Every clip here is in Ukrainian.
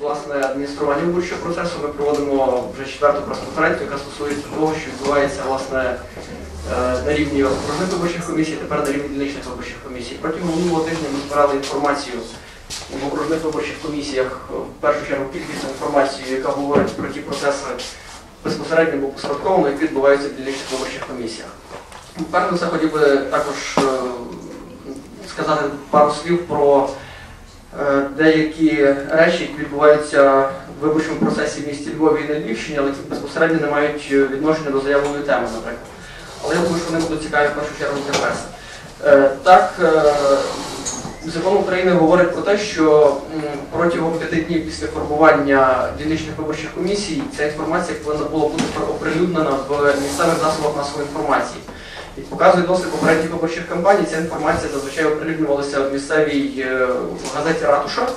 власне адміністрування виборчого процесу. Ми проводимо вже четверту прес-конференцію, яка стосується того, що відбувається власне е, на рівні окружних виборчих комісій, тепер на рівні дільничних виборчих комісій. Протягом минулого тижня ми збирали інформацію в окружних виборчих комісіях, в першу чергу кількісну інформацію, яка говорить про ті процеси безпосередньо або посередковано, які відбуваються в дільничних виборчих комісіях. Перш за все хотів би також е, сказати пару слів про е, деякі речі, які відбуваються в виборчому процесі в місті Львові і на Львівщині, але які безпосередньо не мають е, відношення до заявленої теми, наприклад. Але я думаю, що вони будуть цікаві в першу чергу для преси. Е, Так, е, закон України говорить про те, що протягом п'яти днів після формування дільничних виборчих комісій ця інформація повинна була бути оприлюднена в місцевих засобах масової інформації. Як показує досвід попередніх виборчих кампаній, ця інформація зазвичай оприлюднювалася в місцевій е, газеті Ратуша.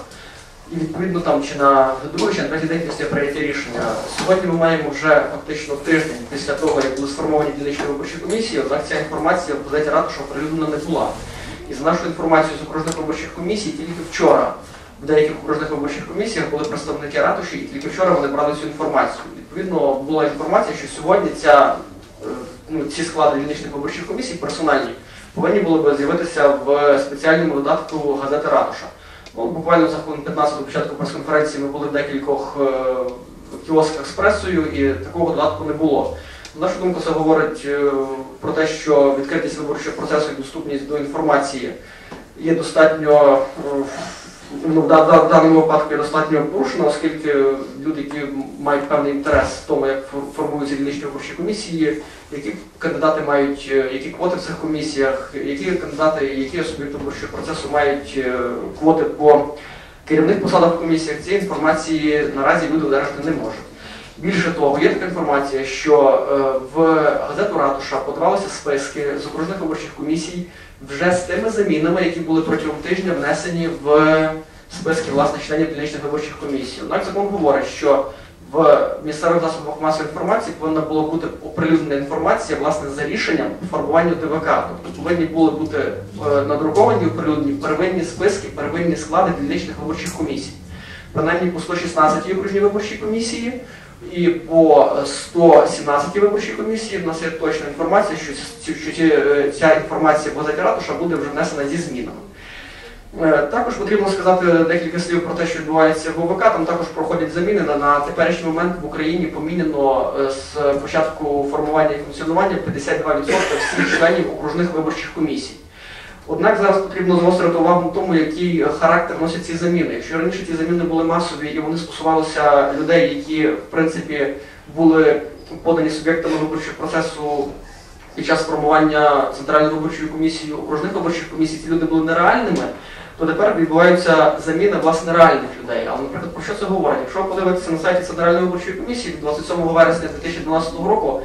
І відповідно там чи на другий, чи на третій день після прийняття рішення. Сьогодні ми маємо вже фактично тиждень після того, як були сформовані дільничні виборчі комісії, однак ця інформація в газеті Ратуша оприлюднена не була. І за нашою інформацією з окружних виборчих комісій, тільки вчора в деяких окружних виборчих комісіях були представники ратуші, і тільки вчора вони брали цю інформацію. Відповідно, була інформація, що сьогодні ця, е, ну, ці склади дільничних виборчих комісій персональні повинні були би з'явитися в спеціальному додатку газети Ратуша. Ну, буквально за хвилин 15 до початку прес-конференції ми були в декількох е, кіосках з пресою, і такого додатку не було. На нашу думку, це говорить е, про те, що відкритість виборчого процесу і доступність до інформації є достатньо е, ну, в да- да- в даному випадку є достатньо порушена, оскільки люди, які мають певний інтерес в тому, як формуються дільничні виборчі комісії, які кандидати мають, е, які квоти в цих комісіях, які кандидати, які суб'єкти виборчого процесу мають е, квоти по керівних посадах в комісіях, цієї інформації наразі люди одержати не можуть. Більше того, є така інформація, що е, в газету Ратуша подавалися списки з окружних виборчих комісій вже з тими замінами, які були протягом тижня внесені в списки власне членів дільничних виборчих комісій. Однак закон говорить, що в місцевих засобах масової інформації повинна була бути оприлюднена інформація власне за рішенням формування ДВК. Тобто повинні були бути е, надруковані оприлюднені первинні списки, первинні склади дільничних виборчих комісій. Принаймні по 116 окружній виборчій комісії і по 117 виборчій комісії в нас є точна інформація, що, е, ця інформація газеті Ратуша буде вже внесена зі змінами. Е, Також потрібно сказати декілька слів про те, що відбувається в ОВК. Там також проходять заміни. На, на теперішній момент в Україні помінено е, з початку формування і функціонування 52% всіх членів окружних виборчих комісій. Однак зараз потрібно згострити увагу на тому, який характер носять ці заміни. Якщо раніше ці заміни були масові і вони стосувалися людей, які в принципі були подані суб'єктами виборчого процесу під час формування центральної виборчої комісії, окружних виборчих комісій, ці люди були нереальними, то тепер відбуваються заміни власне реальних людей. Але, наприклад, про що це говорить? Якщо подивитися на сайті Центральної виборчої комісії від 27 вересня 2012 року,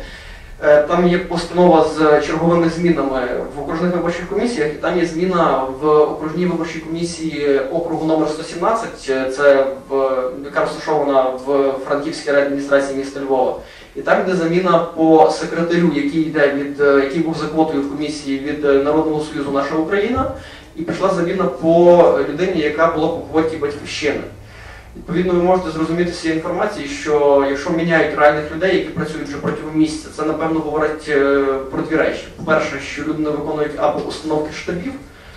там є постанова з черговими змінами в окружних виборчих комісіях, і там є зміна в окружній виборчій комісії округу номер 117, е, це в, яка розташована в Франківській райадміністрації міста Львова. І так йде заміна по секретарю, який йде від е, який був за квотою в комісії від е, Народного Союзу Наша Україна, і пішла заміна по людині, яка була по квоті батьківщини. Відповідно, ви можете зрозуміти з цієї інформації, що якщо міняють реальних людей, які працюють вже протягом місяця, це напевно говорить е, про дві речі. По-перше, що люди не виконують або установки штабів,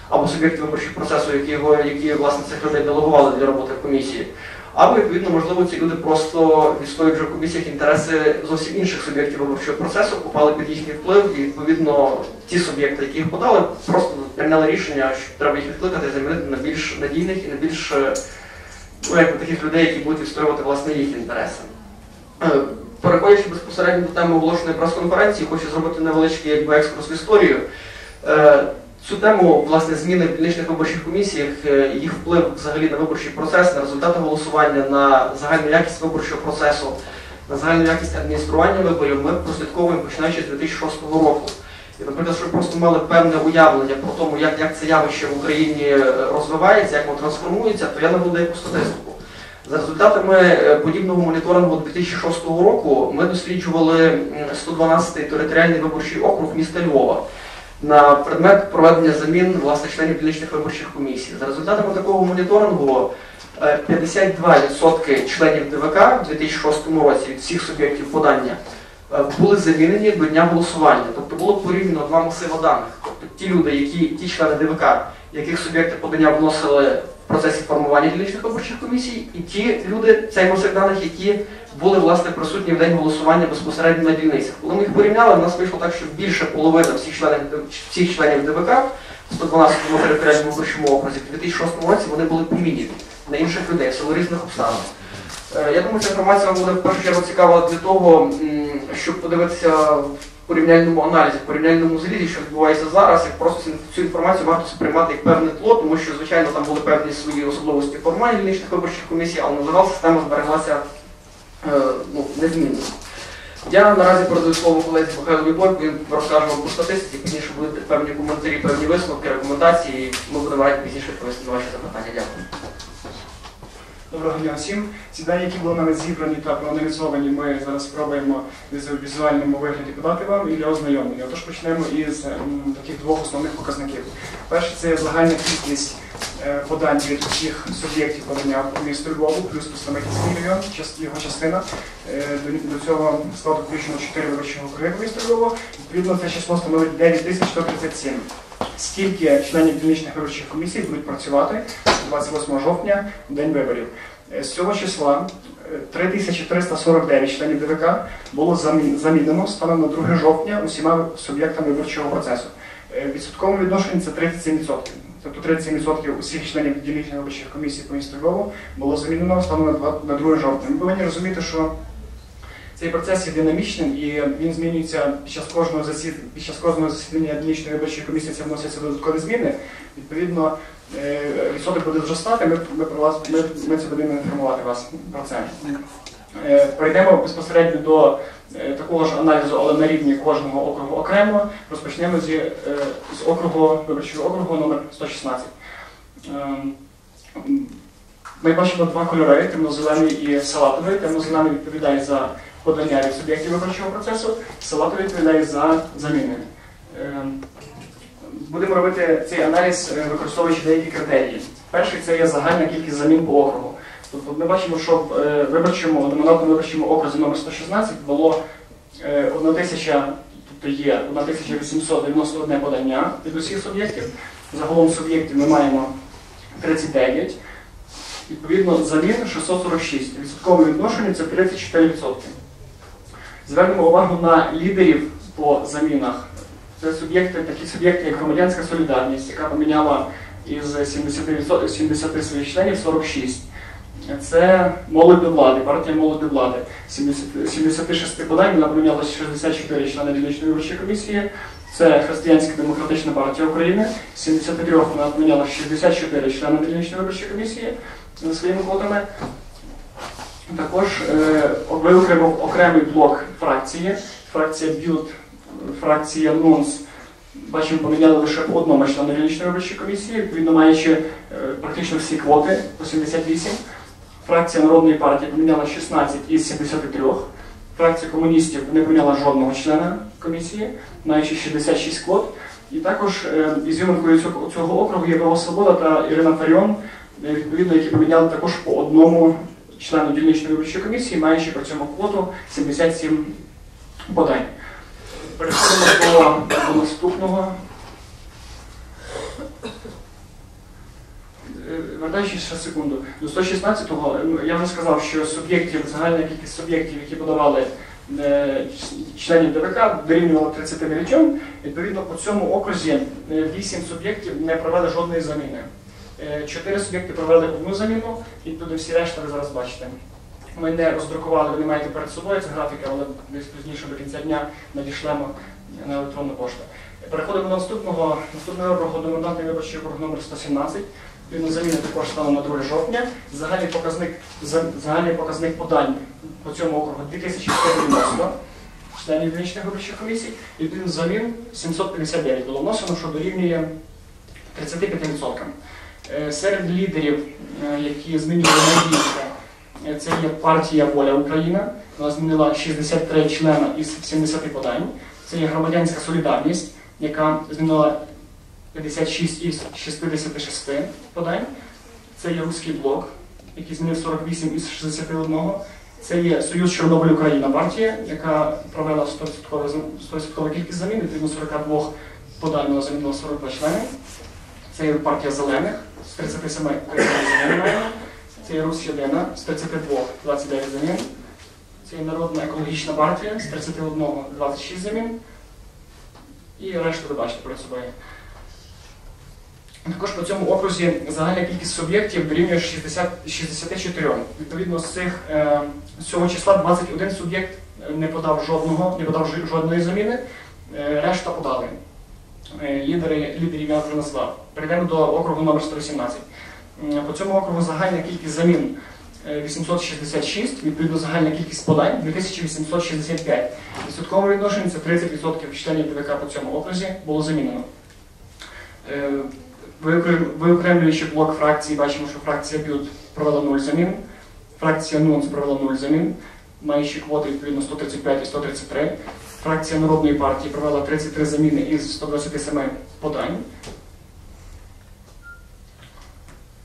або суб'єкти виборчих процесу, які, його, які власне цих людей делегували для роботи в комісії. Або, відповідно, можливо, ці люди просто відстоюють вже в комісіях інтереси зовсім інших суб'єктів виборчого процесу, попали під їхній вплив, і відповідно ті суб'єкти, які їх подали, просто прийняли рішення, що треба їх відкликати і замінити на більш надійних і на більш е, ну, якби, таких людей, які будуть відстоювати власне їх інтереси. Е, Переходячи безпосередньо до теми оголошеної прес-конференції, хочу зробити невеличкий якби, екскурс в історію. Е, Цю тему, власне, зміни в дільничних виборчих комісіях, е, їх вплив взагалі на виборчий процес, на результати голосування, на загальну якість виборчого процесу, на загальну якість адміністрування виборів ми прослідковуємо починаючи з 2006 року. І, наприклад, щоб просто мали певне уявлення про тому, як, як це явище в Україні е, розвивається, як воно трансформується, то я наведу деяку статистику. За результатами е, подібного моніторингу 2006 року ми досліджували 112-й територіальний виборчий округ міста Львова на предмет проведення замін власне членів дільничних виборчих комісій. За результатами такого моніторингу Е, 52% членів ДВК в 2006 році від всіх суб'єктів подання е, були замінені до дня голосування. Тобто було порівняно два масиви даних. Тобто ті люди, які ті члени ДВК, яких суб'єкти подання вносили в процесі формування дільничних виборчих комісій, і ті люди, цей масив даних, які були власне присутні в день голосування безпосередньо на дільницях. Коли ми їх порівняли, в нас вийшло так, що більше половини всіх членів всіх членів ДВК в 112 територіальному виборчому окрузі в 2006 році вони були поміняні на інших людей в силу різних обставин. Е, Я думаю, ця інформація вам буде в першу чергу цікава для того, щоб подивитися в порівняльному аналізі, в порівняльному зрізі, що відбувається зараз, і просто цю- інформацію варто сприймати як певне тло, тому що, звичайно, там були певні свої особливості формування дільничних виборчих комісій, але на загал система збереглася е, ну, незмінно. Я наразі передаю слово колезі Михайлові Бойку, він розкаже вам про статистику, пізніше будуть певні коментарі, певні висновки, рекомендації, і ми будемо раді пізніше відповісти на ваші запитання. Дякую. Доброго дня всім. Ці дані, які були нами зібрані та проаналізовані, ми зараз спробуємо у візуальному вигляді подати вам і для ознайомлення. Отож почнемо із таких двох основних показників. Перше це загальна кількість е, подань від усіх суб'єктів подання по місту Львову, плюс представницький мільйон, його частина. Е, До, цього складу включено 4 виборчі округи по місту Львова. Відповідно, це число становить 9137. Скільки членів дільничних виборчих комісій будуть працювати 28 жовтня, день виборів? Е, З цього числа е, 3349 членів ДВК було замінено станом на 2 жовтня усіма суб'єктами виборчого процесу. Е, В відсотковому відношенні це 37%. Тобто 37% усіх членів дільничних виборчих комісій по Львову було замінено станом на 2 на 2 жовтня. Ми повинні розуміти, що цей процес є динамічним і він змінюється під час кожного засідання, під час кожного засідання дільничної виборчої комісії це вносяться додаткові зміни. Відповідно, е, відсоток буде зростати. Ми, ми про вас ми, ми це будемо інформувати вас про це. Е, Перейдемо безпосередньо до е, такого ж аналізу, але на рівні кожного округу окремо. Розпочнемо зі, з округу виборчого округу номер 116. Ем, Ми бачимо два кольори: темно-зелений і салатовий. Темно-зелений відповідає за подання від суб'єктів виборчого процесу, салатовий відповідає за заміни. Ем, Будемо робити цей аналіз, е, використовуючи деякі критерії. Перший це є загальна кількість замін по округу. Тобто ми бачимо, що в е, виборчому, одномандатному виборчому окрузі номер 116 було е, 1 тисяча, тобто є 1891 подання від усіх суб'єктів. Загалом суб'єктів ми маємо 39. Відповідно, замін 646. Відсоткове відношення це 34%. Звернемо увагу на лідерів по замінах. Це суб'єкти, такі суб'єкти, як громадянська солідарність, яка поміняла із 70%, 70 своїх членів 46. Це молодь до влади, партія молодь до влади. 70 76 подань вона поміняла 64 члени дільничної виборчої комісії. Це Християнська демократична партія України. 73 вона поміняла 64 члени дільничної виборчої комісії своїми квотами. Також е, виокремив окремий блок фракції. Фракція Білд, фракція НУНС. Бачимо, поміняли лише по одному члену дільничної виборчої комісії, відповідно маючи е, практично всі квоти по 78. Фракція Народної партії поміняла 16 із 73. Фракція комуністів не поміняла жодного члена комісії, маючи 66 квот. І також е, ізюминкою цього, округу є Свобода та Ірина Фаріон, е, відповідно, які поміняли також по одному члену дільничної виборчої комісії, маючи при цьому квоту 77 подань. Переходимо до, наступного. Е, Вертаючись ще секунду. До 116-го ну, я вже сказав, що суб'єктів, загальна кількість суб'єктів, які подавали е, членів ДВК, дорівнювала 39. Відповідно, по цьому окрузі 8 суб'єктів не провели жодної заміни. Е, Чотири суб'єкти провели одну заміну, і туди всі решта ви зараз бачите. Ми не роздрукували, ви не маєте перед собою ці графіки, але десь пізніше до кінця дня надішлемо на електронну пошту. Переходимо до наступного наступного округу одномандатний виборчий округ номер 117. Він заміни також стало на 2 жовтня. Загальний показник, за- загальний показник подань по цьому округу 2190 членів дільничних виборчих комісій. Він замін 759 було вносено, що дорівнює 35%. Е, Серед лідерів, е, які змінювали найбільше, е, це є партія Воля Україна. Вона змінила 63 члена із 70 подань. Це є громадянська солідарність, яка змінила 56 із 66 подань. Це є руський блок, який змінив 48 із 61. Це є Союз Чорнобиль Україна партія, яка провела 100% кількість замін, відповідно 42 подань замінило 42 члени. Це є партія зелених 37 замін маємо. Це є Русь Єдина з 32 29 замін. Це Народна екологічна партія з 31 26 замін. І решту ви бачите перед собою. Також по цьому окрузі загальна кількість суб'єктів дорівнює 60, 64. Відповідно, з цих е, з цього числа 21 суб'єкт е, не подав жодного, не подав жодної заміни, е, решта подали. Е, Лідери, лідерів я вже назвав. Перейдемо до округу номер 118. По цьому округу загальна кількість замін е, 866, відповідно загальна кількість подань 2865. Відсоткове відношення це 30% членів ДВК по цьому окрузі було замінено. Е, Виокремлюючи блок фракцій, бачимо, що фракція БЮТ провела 0 замін, фракція НУНС провела 0 замін, маючи квоти відповідно 135 і 133. Фракція Народної партії провела 33 заміни із 127 подань.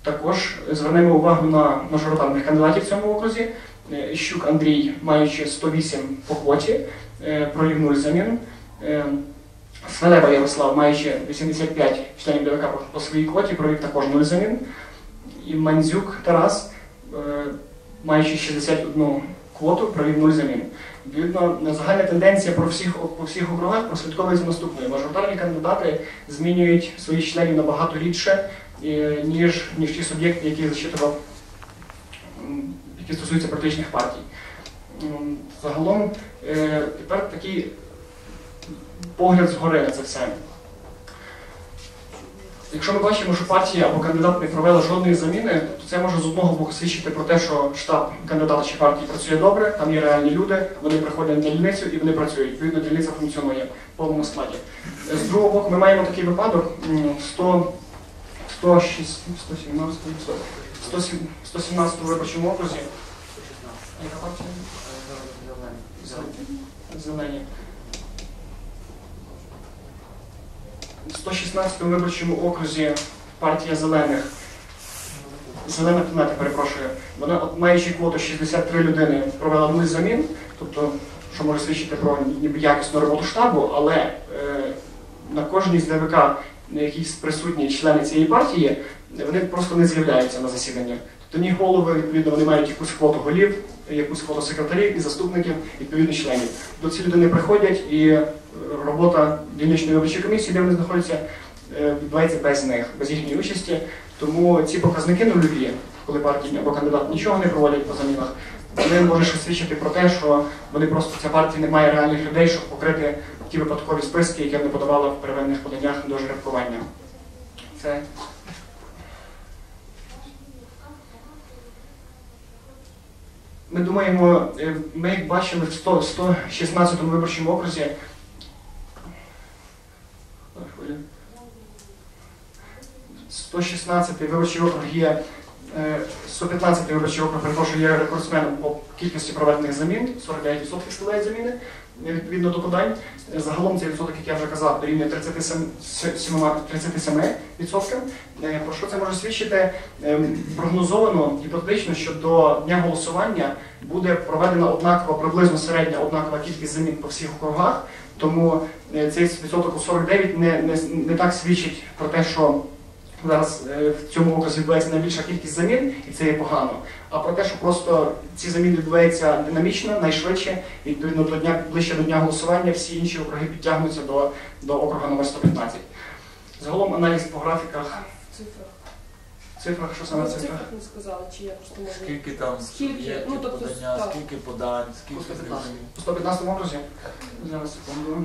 Також звернемо увагу на мажоритарних кандидатів в цьому окрузі. Е, Іщук Андрій, маючи 108 по квоті, е, провів 0 замін. Е, Свалева Ярослав, маючи 85 членів ДВК по- своїй квоті, провів також 0 замін. І Мандзюк Тарас, маючи 61 квоту, провів 0 замін. Відповідно, загальна тенденція про всіх, по всіх округах прослідковується наступною. Мажоритарні кандидати змінюють своїх членів набагато рідше, е, ніж, ніж ті суб'єкти, які зачитував, які стосуються політичних партій. Загалом, е, тепер такий погляд згори на це все. Якщо ми бачимо, що партія або кандидат не провела жодної заміни, то це може з одного боку свідчити про те, що штаб кандидата чи партії працює добре, там є реальні люди, вони приходять на дільницю і вони працюють. Відповідно, дільниця функціонує в повному складі. З другого боку, ми маємо такий випадок: м, 100, 106, 117, 107 117 виборчому окрузі. Яка партія? Зелені. В 116 виборчому окрузі партія зелених. Зелена планета, перепрошую. Вона, маючи квоту 63 людини, провела нуль замін, тобто, що може свідчити про ніби якісну роботу штабу, але е, на кожній з ДВК, на якій присутні члени цієї партії, вони просто не з'являються на засідання. Тобто ні голови, відповідно, вони мають якусь квоту голів, якусь квоту секретарів і заступників, відповідно членів. До ці людини приходять і робота дільничної виборчої комісії, де вони знаходяться, е, відбувається без них, без їхньої участі. Тому ці показники нульові, коли партії або кандидат нічого не проводять по замінах, вони може свідчити про те, що вони просто ця партія не має реальних людей, щоб покрити ті випадкові списки, які вони подавали в первинних поданнях до жеребкування. Це Ми думаємо, е, ми бачили в 100, 116 виборчому окрузі. Ой, хвиля. 116 виборчий округ є. е, 115 виборчий округ, перепрошую, є рекордсменом по кількості проведених замін, 49% складають заміни е, відповідно до подань. Е, Загалом цей відсоток, як я вже казав, дорівнює 37, 37%. Е, Про що це може свідчити? Ем, Прогнозовано гіпотетично, що до дня голосування буде проведена однакова, приблизно середня однакова кількість замін по всіх округах. Тому е, цей відсоток у 49 не, не, не так свідчить про те, що зараз е, в цьому окрузі відбувається найбільша кількість замін, і це є погано. А про те, що просто ці заміни відбуваються динамічно, найшвидше, відповідно до дня ближче до дня голосування всі інші округи підтягнуться до, до округа номер 115. Загалом аналіз по графіках, Цифра. Цифрах, що саме Ну, в цифрах? цифрах не сказали, чи я просто можу. Скільки там Скільки? суб'єктів Ну, тобто, подання, так. скільки подань, скільки 115. змін? У 115 окрузі? Зараз секунду.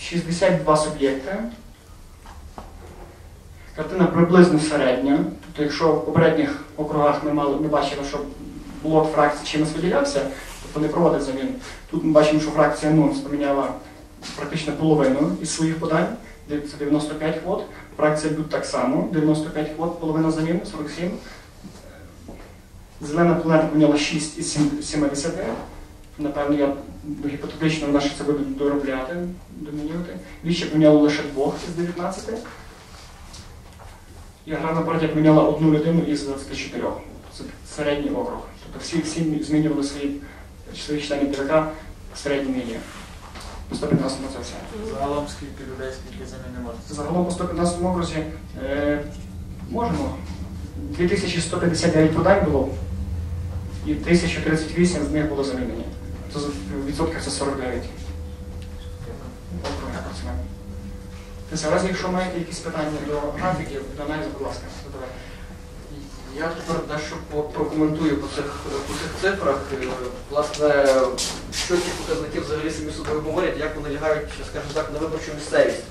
Шістдесят два суб'єкти. Картина приблизно середня. Тобто, якщо в попередніх округах ми мали, ми бачили, що блок фракцій чимось виділявся, тобто не проводить замін. Тут ми бачимо, що фракція НУНС поміняла практично половину із своїх подань, це 95 квот. Фракція БЮТ так само, 95 квот, половина замін, 47. Зелена планета поміняла 6 із 70. Напевно, я гіпотетично вона ще це буде доробляти, домінювати. Віще поміняло лише двох із 19. І аграрна партія поміняла одну людину із 24. Це середній округ. Тобто всі, всі змінювали свої, свої членів ТВК в середній лінії. По 115 це все. Загалом скільки людей, скільки заміни можна? Загалом по 115 окрузі е, можемо. 2159 подань було, і 1038 з них було замінені. Це за- в відсотках це 49. Округи працюємо. Це разі, якщо маєте якісь питання до графіків, до аналізу, будь ласка, задавайте. Я тепер дещо прокоментую по цих, по цих цифрах. Е, Власне, що ці показники взагалі самі собою говорять, як вони лягають, скажімо так, на виборчу місцевість.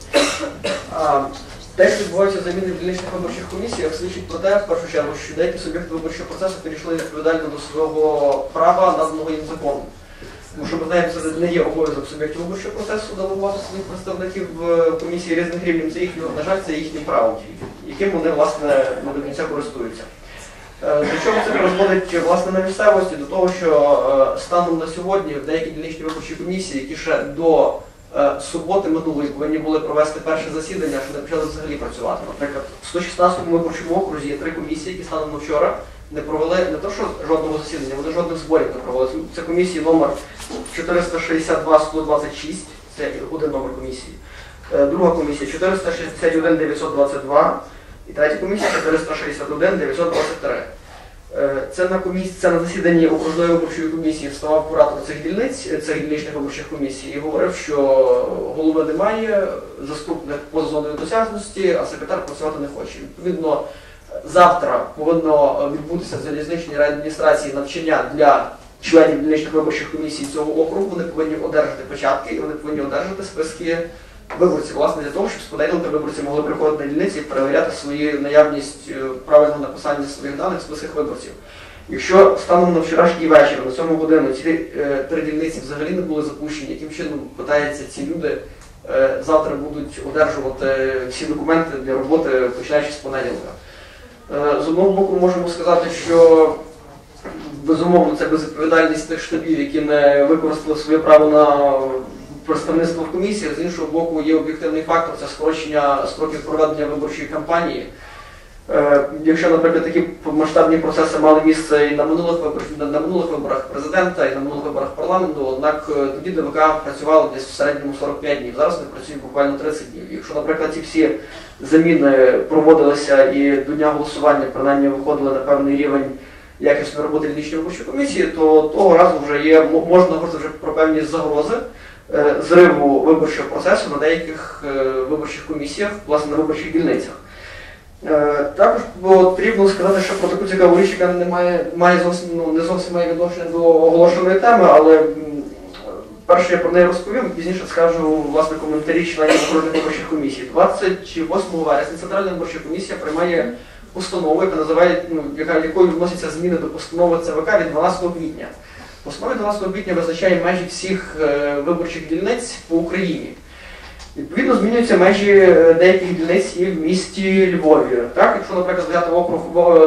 Те, що відбуваються заміни в дільничних виборчих комісіях, свідчить про те, в першу чергу, що деякі суб'єкти виборчого процесу перейшли відповідально до свого права, наданого їм законом. Тому що ми знаємо, це не є обов'язок суб'єктів виборчого процесу делегувати своїх представників в комісії різних рівнів. Це їхнє, на жаль, це їхнім правом, яким вони власне не до кінця користуються. Е, До чого це призводить власне на місцевості? До того, що е, станом на сьогодні в деякі дільничні виборчі комісії, які ще до е, суботи минулої повинні були провести перше засідання, що не почали взагалі працювати. Наприклад, в 116 виборчому окрузі є три комісії, які станом на вчора не провели не то, що жодного засідання, вони жодних зборів не провели. Це комісії номер 462-126, це один номер комісії. Друга комісія 461-922 і третя комісія 461-923. Е, Це на комісії, це на засіданні окружної виборчої комісії вставав куратор цих дільниць, е, цих дільничних виборчих комісій і говорив, що голови немає, заступник поза зоною досяжності, а секретар працювати не хоче. Відповідно, завтра повинно відбутися в залізничній райадміністрації навчання для членів дільничних виборчих комісій цього округу. Вони повинні одержати початки і вони повинні одержати списки виборців, власне, для того, щоб з виборці могли приходити на дільниці і перевіряти свою наявність е, правильного написання своїх даних в списках виборців. Якщо станом на вчорашній вечір, на 7 годину, ці е, три дільниці взагалі не були запущені, яким чином питаються ці люди е, завтра будуть одержувати всі документи для роботи, починаючи з понеділка. З одного боку, можемо сказати, що безумовно це безвідповідальність тих штабів, які не використали своє право на представництво в комісіях. З іншого боку, є об'єктивний фактор це скорочення строків проведення виборчої кампанії. Е, Якщо, наприклад, такі масштабні процеси мали місце і на минулих виборах, на, минулих виборах президента, і на минулих виборах парламенту, однак е, тоді ДВК працювало десь в середньому 45 днів. Зараз вони працюють буквально 30 днів. Якщо, наприклад, ці всі заміни проводилися і до дня голосування принаймні виходили на певний рівень якісної роботи дільничної виборчої комісії, то того разу вже є можна говорити вже про певні загрози зриву виборчого процесу на деяких е, виборчих комісіях, власне на виборчих дільницях. Е, Також потрібно сказати, що про таку цікаву річ, яка не має, має зовсім ну, не зовсім має відношення до оголошеної теми, але перше я про неї розповім, пізніше скажу власне коментарі членів окружних виборчих комісій. 28 вересня Центральна виборча комісія приймає установу, яка називає, ну, яка, якою вносяться зміни до постанови ЦВК від 12 квітня. Постанова 12 квітня визначає межі всіх е, виборчих дільниць по Україні. Відповідно, змінюються межі е, деяких дільниць і в місті Львові. Так, якщо, наприклад, взяти округ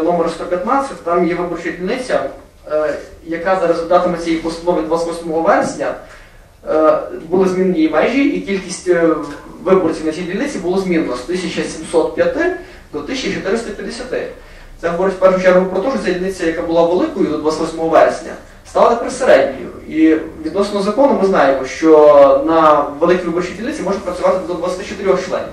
номер 115, там є виборча дільниця, е, яка за результатами цієї постанови 28 вересня були змінені межі, і кількість виборців на цій дільниці було змінено з 1705 до 1450. Це говорить в першу чергу про те, що ця дільниця, яка була великою до 28 вересня, стала тепер середньою. І відносно закону ми знаємо, що на великій виборчій дільниці може працювати до 24 членів,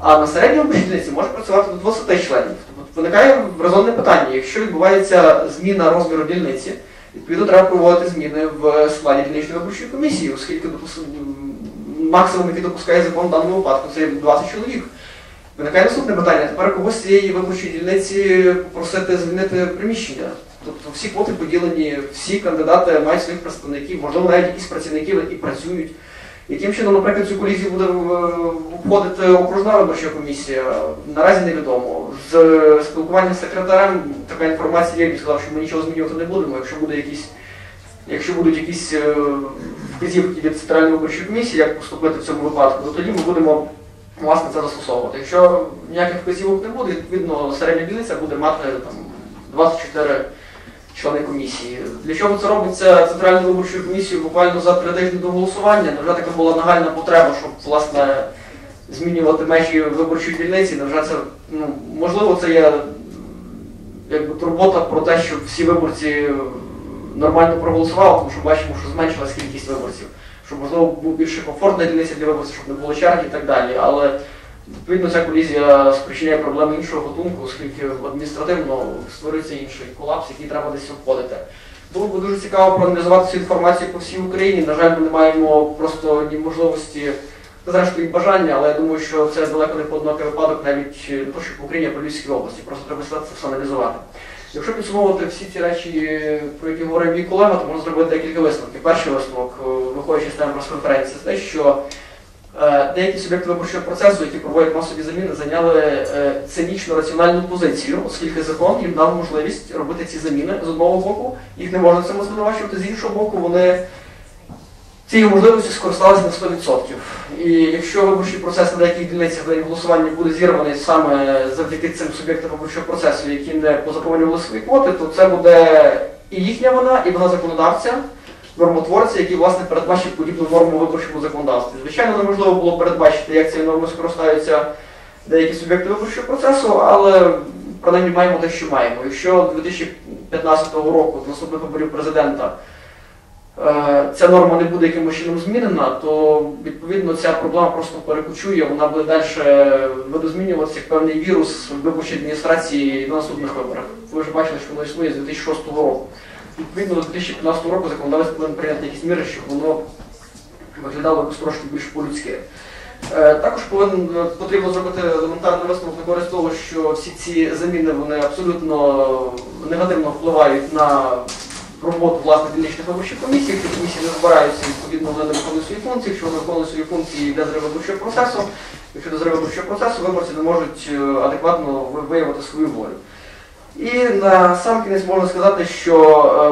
а на середній виборчій дільниці може працювати до 20 членів. Тобто виникає резонне питання, якщо відбувається зміна розміру дільниці, відповідно треба проводити зміни в складі дільничної виборчої комісії, оскільки максимум, який допускає закон в даному випадку, це 20 чоловік. Виникає наступне питання. Тепер когось з цієї виборчої дільниці попросити звільнити приміщення. Тобто всі квоти поділені, всі кандидати мають своїх представників, можливо, навіть якісь працівники які працюють. Яким чином, наприклад, цю колізію буде е, обходити окружна виборча комісія, наразі невідомо. З спілкування з секретарем така інформація є, він сказав, що ми нічого змінювати не будемо. Якщо буде якісь, якщо будуть якісь е, вказівки від центральної виборчої комісії, як поступити в цьому випадку, то тоді ми будемо власне це застосовувати. Якщо ніяких вказівок не буде, відповідно середня дільниця буде мати там 24 члени комісії. Для чого це робиться Центральною виборчою комісією буквально за три тижні до голосування? Невже така була нагальна потреба, щоб власне змінювати межі виборчої дільниці. Невже це ну, можливо це є якби турбота про те, щоб всі виборці нормально проголосували, тому що бачимо, що зменшилась кількість виборців. Щоб можливо був більше комфортна дільниця для виборців, щоб не було черг і так далі. Але відповідно ця колізія спричиняє проблеми іншого готунку, оскільки адміністративно створюється інший колапс, який треба десь обходити. Було б дуже цікаво проаналізувати цю інформацію по всій Україні. На жаль, ми не маємо просто ні можливості, зрештою і бажання, але я думаю, що це далеко не поодинокий випадок, навіть е, не Україні, а по Львівській області. Просто треба це все аналізувати. Якщо підсумовувати всі ці речі, е, про які говорив мій колега, то можна зробити декілька висновків. Перший висновок, е, виходячи з теми прес-конференції, це те, що деякі суб'єкти виборчого процесу, які проводять масові заміни, зайняли е, цинічно раціональну позицію, оскільки закон їм дав можливість робити ці заміни з одного боку, їх не можна в цьому звинувачувати, з іншого боку, вони цією можливістю скористалися на 100%. І якщо виборчий процес на деяких дільницях день голосування буде зірваний саме завдяки цим суб'єктам виборчого процесу, які не позаповнювали свої квоти, то це буде і їхня вина, і вона законодавця, нормотворця, який власне подбачив подібну норму в виборчому законодавстві. Звичайно, неможливо було передбачити, як цією нормою скористаються деякі суб'єкти виборчого процесу, але принаймні маємо те, що маємо. Якщо 2015 року з наступних виборів президента е, ця норма не буде якимось чином змінена, то відповідно ця проблема просто перекочує, вона буде далі видозмінюватися як певний вірус в виборчій адміністрації на наступних виборах. Ви вже бачили, що воно існує з 2006 року. Відповідно до 2015 року законодавець повинен прийняти якісь міри, щоб воно виглядало трошки більш по-людськи. Е, Також повинен е, потрібно зробити елементарний висновок на користь того, що всі ці заміни вони абсолютно негативно впливають на роботу власне дільничних виборчих комісій. Якщо комісії не збираються, відповідно вони не виконують свої функції. Якщо вони виконують свої функції для зриву виборчого процесу, якщо до виборчого процесу виборці не можуть е, адекватно виявити свою волю. І на сам кінець можна сказати, що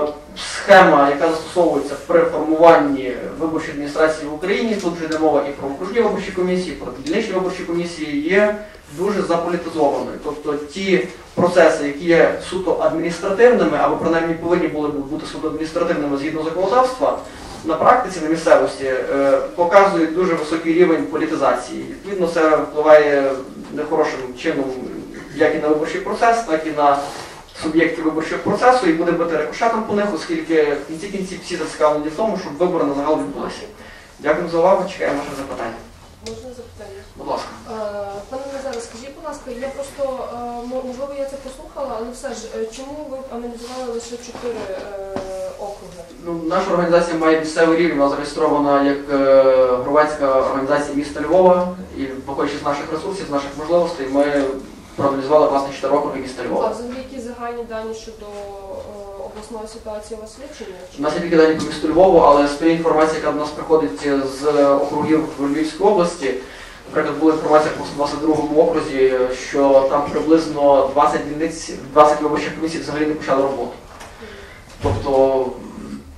е, схема, яка застосовується при формуванні виборчої адміністрації в Україні, тут вже йде мова і про окружні виборчі комісії, про дільничні виборчі комісії, є дуже заполітизованою. Тобто ті процеси, які є суто адміністративними, або принаймні повинні були б бути суто адміністративними згідно законодавства, на практиці на місцевості е, показують дуже високий рівень політизації. Відповідно, це впливає нехорошим чином як і на виборчий процес, так і на суб'єктів виборчого процесу, і буде бити рикошетом по них, оскільки в кінці кінців всі зацікавлені в тому, щоб вибори на загал відбулися. Дякую за увагу, чекаємо ваше запитання. Можна запитання? Будь ласка. Е, Пане Назаре, скажіть, будь ласка, я просто, е, можливо, я це послухала, але все ж, е, чому ви аналізували лише чотири округи? Ну, наша організація має місцевий рівень, вона зареєстрована як громадська організація міста Львова, і виходячи з наших ресурсів, з наших можливостей, ми проаналізували власне чотири округи міста А Львова. взагалі які загальні дані щодо е, обласної ситуації у вас є чи ні? У нас є тільки дані по місту Львову, але з тієї інформації, яка до нас приходить з округів в Львівській області, наприклад, була інформація по 122 окрузі, що там приблизно 20 дільниць, 20 виборчих комісій взагалі не почали роботу. Тобто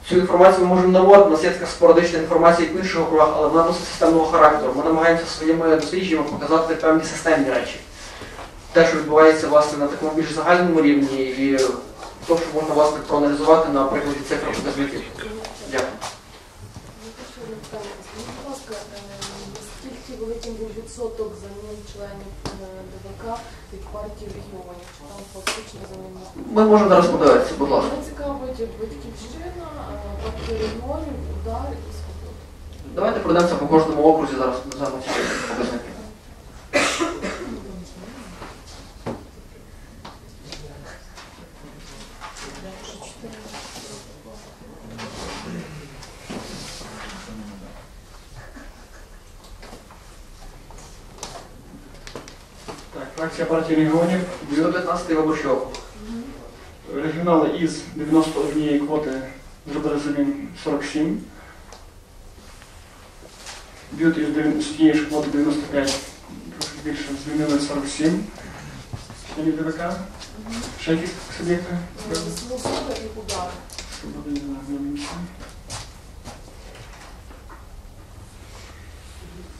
цю інформацію ми можемо наводити, у нас є така спорадична інформація і в інших округах, але вона досить системного характеру. Ми намагаємося своїми дослідженнями показати певні системні речі. Те, що відбувається власне на такому більш загальному рівні, і то, що можна власне проаналізувати на прикладі цифр показників. Дякую. Скажіть, будь ласка, наскільки великим був відсоток замін членів е, ДВК від партії регіонів? Чи там фактично заміна? Ми можемо зараз подивитися, будь ласка. Мене цікавить батьківщина, е, партія регіонів, удар і свобода. Давайте пройдемося по кожному окрузі зараз назвемо ці показники. Так, фракція партії регіонів. 115 виборчий округ. Регіонали із 91 квоти зробили замін 47. Б'ют із тієї ж квоти 95, трошки більше, змінили 47 членів ДВК. Ще якісь суб'єкти? Е, Свобода і удар. Свобода не знаю, не місце.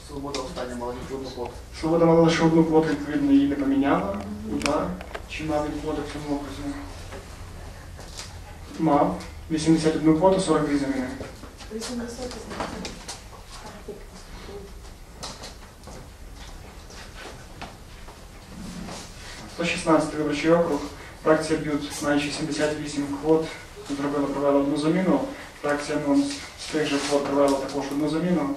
Свобода остання мала тільки що вона мала лише одну квоту, відповідно, її не поміняла, удар, чи мав він кводу в цьому образі? Мав. 81 квоту, 42 заміни. 80 116 виборчий округ. Фракція б'ют, маючи 78 квот, зробила, провела одну заміну. Фракція нонс з тих же квот провела також одну заміну.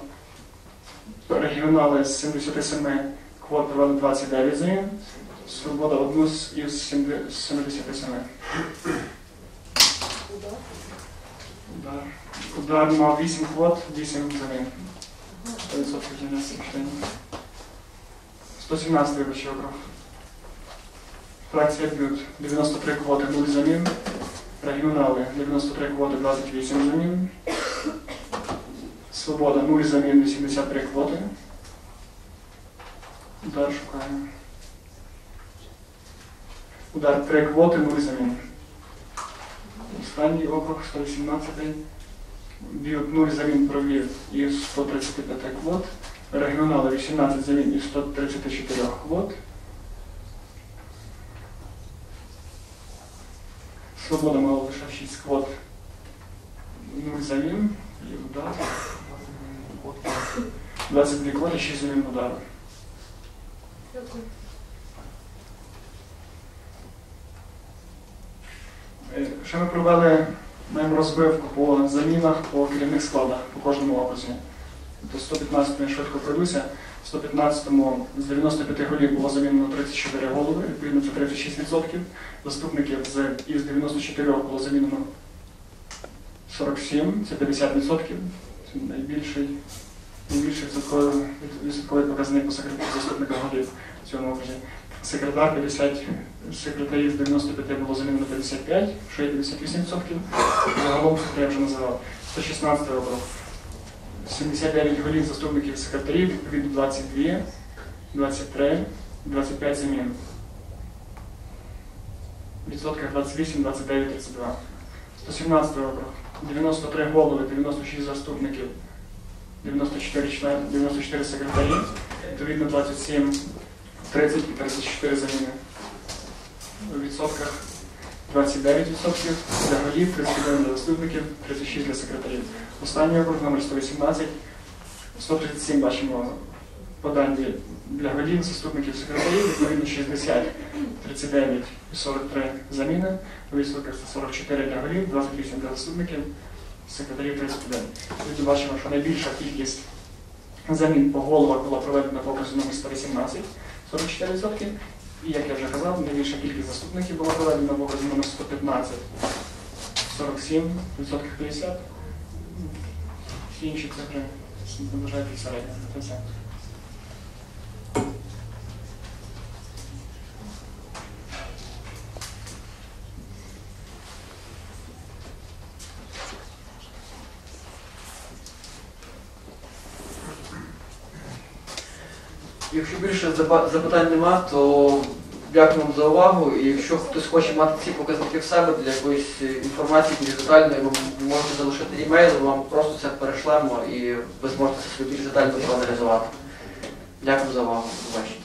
Регіонали з 77 квот провели 29 замін. Свобода одну з із 70 з 77. Удар. Удар. Удар мав 8 квот, 8 замін. 100% зайняття членів. 117 виборчий округ. Фракція Бют 93 квоти, 0 замін. Регіонали 93 квоти, 28 замін. Свобода 0 замін, 83 квоти. Удар шукаємо. Удар 3 квоти, 0 замін. Останній округ 118. Б'ют 0 замін провів із 135 квот. Регіонали 18 замін із 134 квот. Свобода мала лише 6 квот. 0 замін і удар. 22 квоти, 6 замін удару. Е, Ще ми провели маємо розбивку по замінах по керівних складах по кожному окрузі. До 115 я швидко пройдуся. В 115-му з 95 голів було замінено 34 голови, відповідно це 36%. Заступників з із 94 було замінено 47, це 50%. Це найбільший, найбільший відсотковий, показник по секретарю заступника голів в цьому окрузі. Секретар 50, секретарів з 95 було замінено 55, що є 58%. Загалом, що я вже називав, 116 округ. 79 голів заступників секретарів, відповідно 22, 23, 25 замін. В відсотках 28, 29, 32. 117 округ. 93 голови, 96 заступників, 94 члени, 94 секретарі, відповідно 27, 30 і 34 заміни. У відсотках 29% для голів, 31 для заступників, 36 для секретарів. Останній округ номер 118, 137 бачимо подань для голів, заступників секретарів, відповідно 60, 39 і 43 заміни. У відсотках 44 для голів, 28 для заступників, секретарів 31. Тут бачимо, що найбільша кількість замін по головах була проведена по номер 118, 44%. І як я вже казав, найбільша кількість заступників була проведена в окрузі номер 115, 47%, 50. Всі інші цифри не від середнього. Це все. Якщо більше запа- запитань нема, то дякую вам за увагу. І якщо хтось хоче мати ці показники в себе для якоїсь інформації більш детальної, ви можете залишити імейл, ми вам просто це перешлемо і ви зможете це собі детально проаналізувати. Дякую за увагу. До побачення.